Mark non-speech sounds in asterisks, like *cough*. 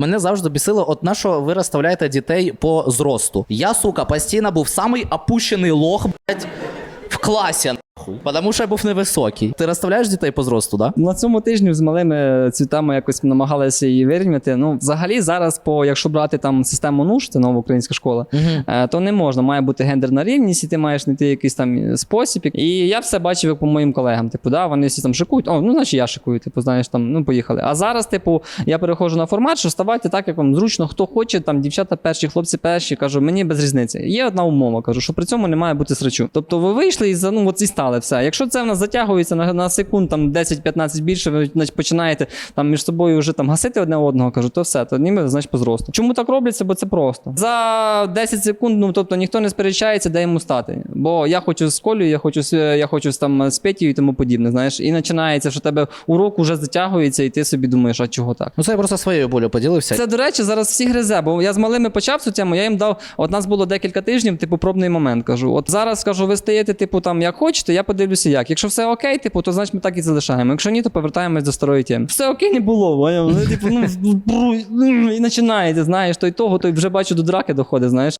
Мене завжди бісило, от на що ви розставляєте дітей по зросту. Я, сука, постійно був самий опущений лох, блядь, в класі, нахуй. Потому що я був невисокий. Ти розставляєш дітей по зросту, да? На цьому тижні з малими цвітами якось намагалися її вирівняти. Ну, взагалі, зараз, по якщо брати там систему НУШ, це нова українська школа, е, то не можна. Має бути гендерна рівність, і ти маєш знайти якийсь там спосіб. І я все бачив як по моїм колегам. Типу, да, вони всі там шикують. О, ну значить я шикую. Типу, знаєш, там ну поїхали. А зараз, типу, я переходжу на формат, що ставайте так, як вам зручно, хто хоче, там дівчата перші, хлопці перші. Кажу, мені без різниці. Є одна умова, кажу, що при цьому не має бути срачу. Тобто ви вийшли і за ну от і стали все. Якщо це в нас затягується на, на секунд там 10-15 більше, ви значить, починаєте там між собою вже там гасити одне одного, кажу, то все, то ніби значить по зросту. Чому так робляться? Бо це просто. За 10 секунд, ну тобто ніхто не сперечається, де йому стати. Бо я хочу з Колею, я хочу я хочу там з Петю і тому подібне. Знаєш, і починається, що тебе урок уже затягується, і ти собі думаєш, а чого так? Ну це я просто своєю болю поділився. Це, до речі, зараз всі гризе, бо я з малими почав цю тему, я їм дав. От нас було декілька тижнів, типу, пробний момент. Кажу, от зараз кажу, ви стаєте, типу, там як хочете, я подивлюся як. Якщо все окей, типу, то значить ми так і залишаємо. Якщо ні, то повертаємось до старої теми. Все окей не було? Ну, типу, ну, *laughs* і починається, знаєш, то й того, то й вже бачу до драки доходить, знаєш.